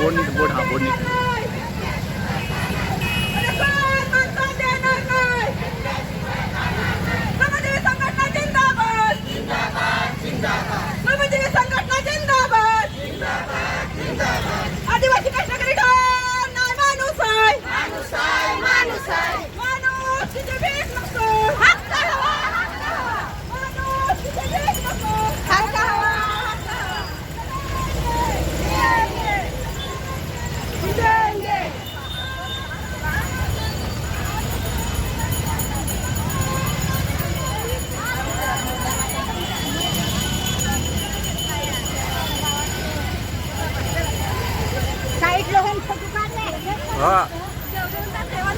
บนบนหาบนนี่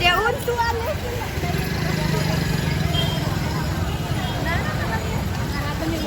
देऊन तू आले आम्ही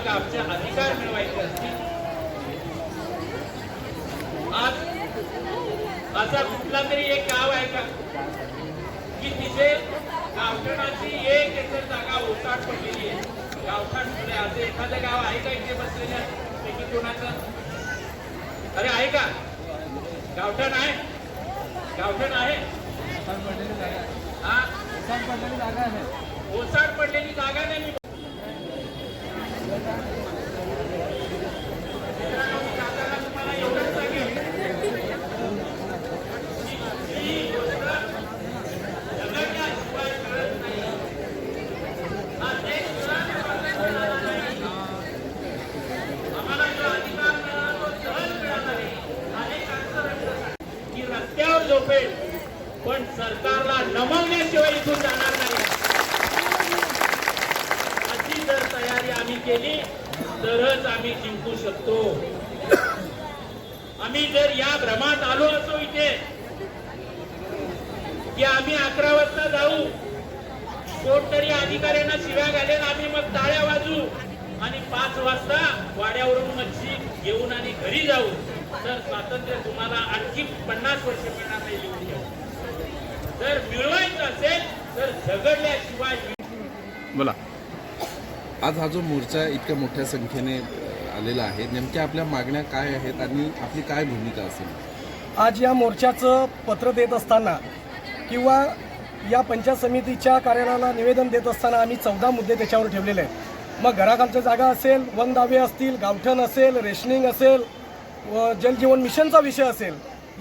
मग आमचे अधिकार मिळवायचे असतील. आज असा कुठला तरी एक गाव आहे का? की तिथे गावठणाची एक एकर जागा ओसाड पडलेली आहे. गावठाण म्हणजे असं एखादं गाव आहे का इथे बसलेल्या पैकी कोणाचं? अरे आहे का? गावठण आहे? गावठण आहे? हा? ओसाड पडलेली जागा नाही मी झोपेल पण सरकारला नमवण्याशिवाय इथून जाणार नाही. अशी जर तयारी आम्ही केली तरच आम्ही जिंकू शकतो. आम्ही जर या भ्रमात आलो असो इथे की आम्ही अकरा वाजता जाऊ कोणतरी अधिकाऱ्यांना शिव्या घालेल आम्ही मग टाळ्या वाजू आणि पाच वाजता वाड्यावरून मच्छी घेऊन आणि घरी जाऊ. तर स्वातंत्र्य तुम्हाला आणखी पन्नास वर्ष मिळणार नाही लिहून घ्या जर मिळवायचं असेल तर झगडल्याशिवाय बोला. आज हा जो मोर्चा इतक्या मोठ्या संख्येने आलेला आहे नेमक्या आपल्या मागण्या काय आहेत आणि आपली काय भूमिका असेल? आज या मोर्चाचं पत्र देत असताना किंवा या पंचायत समितीच्या कार्यालयाला निवेदन देत असताना आम्ही चौदा मुद्दे त्याच्यावर ठेवलेले आहेत. मग घराखालच्या जागा असेल वन दावे असतील गावठण असेल रेशनिंग असेल व जलजीवन मिशनचा विषय असेल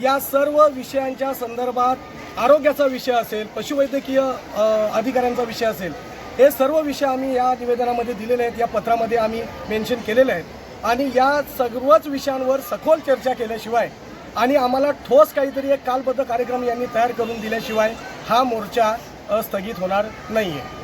या सर्व विषयांच्या संदर्भात आरोग्याचा विषय असेल पशुवैद्यकीय अधिकाऱ्यांचा विषय असेल हे सर्व विषय आम्ही या निवेदनामध्ये दिलेले आहेत या पत्रामध्ये आम्ही मेन्शन केलेले आहेत. आणि या सर्वच विषयांवर सखोल चर्चा केल्याशिवाय आणि आम्हाला ठोस काहीतरी एक कालबद्ध कार्यक्रम यांनी तयार करून दिल्याशिवाय हा मोर्चा स्थगित होणार नाही आहे